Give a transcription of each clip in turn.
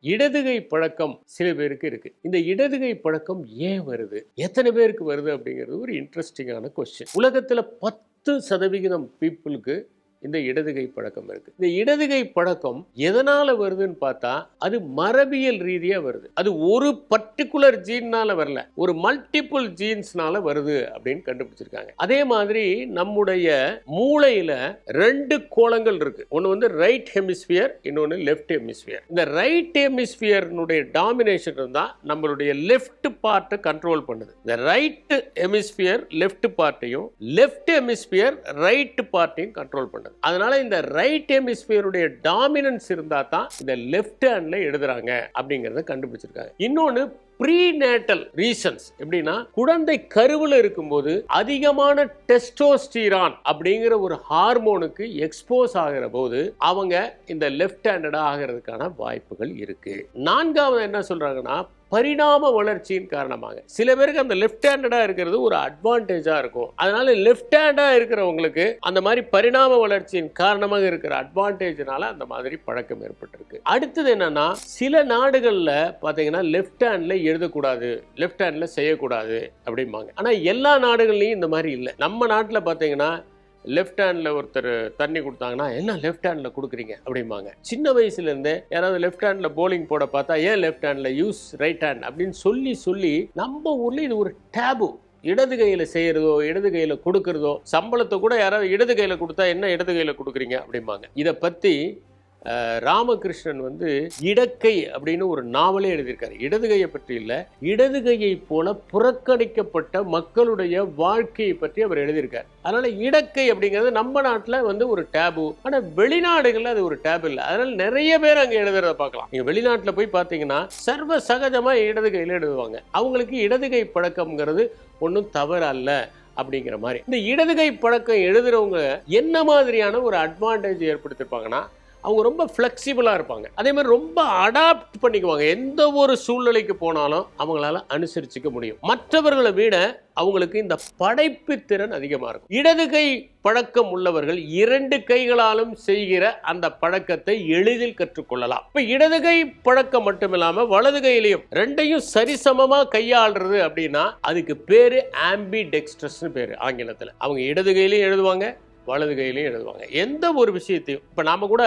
இடதுகை பழக்கம் சில பேருக்கு இருக்கு. இந்த இடதுகை பழக்கம் ஏன் வருது? எத்தனை பேருக்கு வருது அப்படிங்கிறது ஒரு இன்ட்ரெஸ்டிங்கான கொஸ்டின் உலகத்துல பத்து சதவிகிதம் பீப்புளுக்கு இந்த இடதுகை பழக்கம் இருக்கு. இந்த இடதுகை பழக்கம் எதனால வருதுன்னு பார்த்தா அது மரபியல் ரீதியா வருது. அது ஒரு பர்டிகுலர் ஜீன்னால வரல. ஒரு மல்டிபிள் ஜீன்ஸ்னால வருது அப்படின்னு கண்டுபிடிச்சிருக்காங்க. அதே மாதிரி நம்முடைய மூளையில ரெண்டு கோலங்கள் இருக்கு. ஒன்று வந்து ரைட் ஹெமிஸ்பியர் இன்னொன்று லெஃப்ட் ஹெமிஸ்பியர் இந்த ரைட் ஹெமிஸ்பியர்னுடைய டாமினேஷன் இருந்தால் நம்மளுடைய லெஃப்ட் பார்ட்டை கண்ட்ரோல் பண்ணுது. இந்த ரைட் ஹெமிஸ்பியர் லெஃப்ட் பார்ட்டையும் லெஃப்ட் ஹெமிஸ்பியர் ரைட் பார்ட்டையும் கண்ட்ரோல் பண்ணுது. அதனால இந்த ரைட் ஹெமிஸ்பியருடைய டாமினன்ஸ் இருந்தா தான் இந்த லெஃப்ட் ஹேண்டில் எழுதுறாங்க அப்படிங்கறத கண்டுபிடிச்சிருக்காங்க. இன்னொன்னு ப்ரீநேட்டல் ரீசன்ஸ் எப்படின்னா குழந்தை கருவில் இருக்கும்போது அதிகமான டெஸ்டோஸ்டீரான் அப்படிங்கிற ஒரு ஹார்மோனுக்கு எக்ஸ்போஸ் ஆகிற போது அவங்க இந்த லெஃப்ட் ஹேண்டடா ஆகிறதுக்கான வாய்ப்புகள் இருக்கு. நான்காவது என்ன சொல்றாங்கன்னா பரிணாம வளர்ச்சியின் காரணமாக. சில பேருக்கு அந்த லெஃப்ட் ஹேண்டடாக இருக்கிறது ஒரு அட்வான்டேஜாக இருக்கும். அதனால லெஃப்ட் ஹேண்டாக இருக்கிறவங்களுக்கு அந்த மாதிரி பரிணாம வளர்ச்சியின் காரணமாக இருக்கிற அட்வான்டேஜ்னால அந்த மாதிரி பழக்கம் ஏற்பட்டிருக்கு. அடுத்தது என்னன்னா சில நாடுகளில் பார்த்தீங்கன்னா லெஃப்ட் ஹேண்ட்ல எழுதக்கூடாது லெஃப்ட் ஹேண்டில் செய்யக்கூடாது அப்படிம்பாங்க. ஆனால் எல்லா நாடுகள்லேயும் இந்த மாதிரி இல்லை. நம்ம நாட்டில் பார்த்தீங்கன்னா லெஃப்ட் ஹேண்டில் ஒருத்தர் தண்ணி கொடுத்தாங்கன்னா என்ன லெஃப்ட் ஹேண்டில் கொடுக்குறீங்க? அப்படிம்பாங்க. சின்ன வயசுலேருந்தே யாராவது லெஃப்ட் ஹேண்டில் போலிங் போட பார்த்தா ஏன் லெஃப்ட் ஹேண்டில் யூஸ் ரைட் ஹேண்ட் அப்படின்னு சொல்லி சொல்லி நம்ம ஊரில் இது ஒரு டேபு இடது கையில் செய்கிறதோ இடது கையில் கொடுக்கறதோ சம்பளத்தை கூட யாராவது இடது கையில் கொடுத்தா என்ன இடது கையில் கொடுக்குறீங்க? அப்படிம்பாங்க. இதை பற்றி ராமகிருஷ்ணன் வந்து இடக்கை அப்படின்னு ஒரு நாவலே எழுதியிருக்காரு. இடது கையை பற்றி இல்லை இடது கையை போல புறக்கணிக்கப்பட்ட மக்களுடைய வாழ்க்கையை பற்றி அவர் எழுதியிருக்கார். அதனால இடக்கை அப்படிங்கிறது நம்ம நாட்டில் வந்து ஒரு டேபு ஆனால் வெளிநாடுகளில் அது ஒரு டேபு இல்லை. அதனால நிறைய பேர் அங்கே எழுதுறத பார்க்கலாம். நீங்கள் வெளிநாட்டில் போய் பார்த்தீங்கன்னா சர்வ சகஜமாக இடது கையில் எழுதுவாங்க. அவங்களுக்கு இடது கை பழக்கம்ங்கிறது ஒன்றும் தவறு அல்ல அப்படிங்கிற மாதிரி. இந்த இடதுகை பழக்கம் எழுதுறவங்க என்ன மாதிரியான ஒரு அட்வான்டேஜ் ஏற்படுத்திருப்பாங்கன்னா அவங்க ரொம்ப ஃப்ளெக்சிபிளாக இருப்பாங்க. அதே மாதிரி ரொம்ப அடாப்ட் பண்ணிக்குவாங்க. எந்த ஒரு சூழ்நிலைக்கு போனாலும் அவங்களால அனுசரிச்சுக்க முடியும். மற்றவர்களை விட அவங்களுக்கு இந்த படைப்பு திறன் அதிகமாக இருக்கும். இடது கை பழக்கம் உள்ளவர்கள் இரண்டு கைகளாலும் செய்கிற அந்த பழக்கத்தை எளிதில் கற்றுக்கொள்ளலாம். இப்போ இடது கை பழக்கம் மட்டும் இல்லாமல் வலது கையிலையும் ரெண்டையும் சரிசமமாக கையாளுறது அப்படின்னா அதுக்கு பேர் ஆம்பி டெக்ஸ்ட்ரஸ்னு பேர் ஆங்கிலத்தில். அவங்க இடது கையிலையும் எழுதுவாங்க வலது கையிலையும் எழுதுவாங்க. எந்த ஒரு விஷயத்தையும் இப்போ நாம் கூட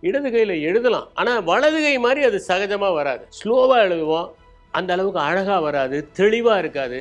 இடது கையில் எழுதலாம் ஆனால் வலது கை மாதிரி அது சகஜமாக வராது. ஸ்லோவாக எழுதுவோம் அந்த அளவுக்கு அழகாக வராது தெளிவாக இருக்காது.